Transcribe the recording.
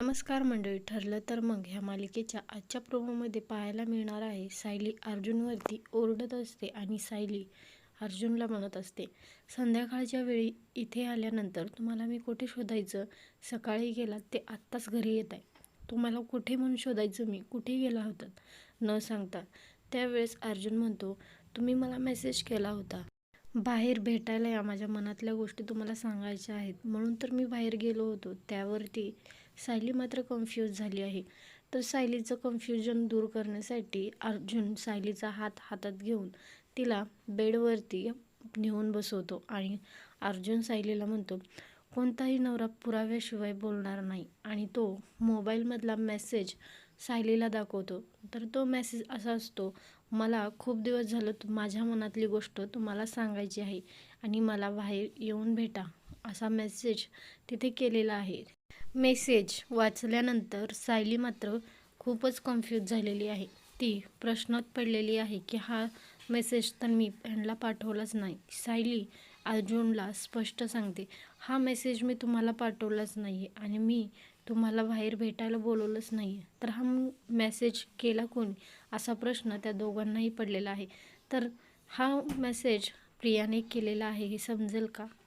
नमस्कार मंडळी ठरलं तर मग ह्या मालिकेच्या आजच्या प्रोमोमध्ये पाहायला मिळणार आहे सायली अर्जुनवरती ओरडत असते आणि सायली अर्जुनला म्हणत असते संध्याकाळच्या वेळी इथे आल्यानंतर तुम्हाला मी कुठे शोधायचं? सकाळी गेलात ते आत्ताच घरी येत आहे. तुम्हाला कुठे म्हणून शोधायचं? मी कुठे गेला होतात न सांगता त्यावेळेस अर्जुन म्हणतो तुम्ही मला मेसेज केला होता. बाहेर भेटायला या माझ्या मनातल्या गोष्टी तुम्हाला सांगायच्या आहेत. म्हणून तर मी बाहेर गेलो होतो. त्यावरती सायली मात्र कन्फ्यूज झाली आहे. तर सायलीचं कन्फ्युजन दूर करण्यासाठी अर्जुन सायलीचा हात हातात घेऊन तिला बेडवरती नेऊन बसवतो आणि अर्जुन सायलीला म्हणतो कोणताही नवरा पुराव्याशिवाय बोलणार नाही. आणि तो मोबाईलमधला मेसेज सायलीला दाखवतो. तर तो मेसेज असा असतो मला खूप दिवस झालं तू माझ्या मनातली गोष्ट तुम्हाला सांगायची आहे आणि मला बाहेर येऊन भेटा असा मेसेज तिथे केलेला आहे. मेसेज वाचल्यानंतर सायली मात्र खूपच कन्फ्यूज झालेली आहे. ती प्रश्नात पडलेली आहे की हा मेसेज तर मी ह्यांना पाठवलाच नाही. सायली अर्जुनला स्पष्ट सांगते हा मेसेज मी तुम्हाला पाठवलाच नाही आहे आणि मी तुम्हाला बाहेर भेटायला बोलवलंच नाही आहे तर हा मेसेज केला कोणी? असा प्रश्न त्या दोघांनाही पडलेला आहे. तर हा मेसेज प्रियाने केलेला आहे हे समजेल का?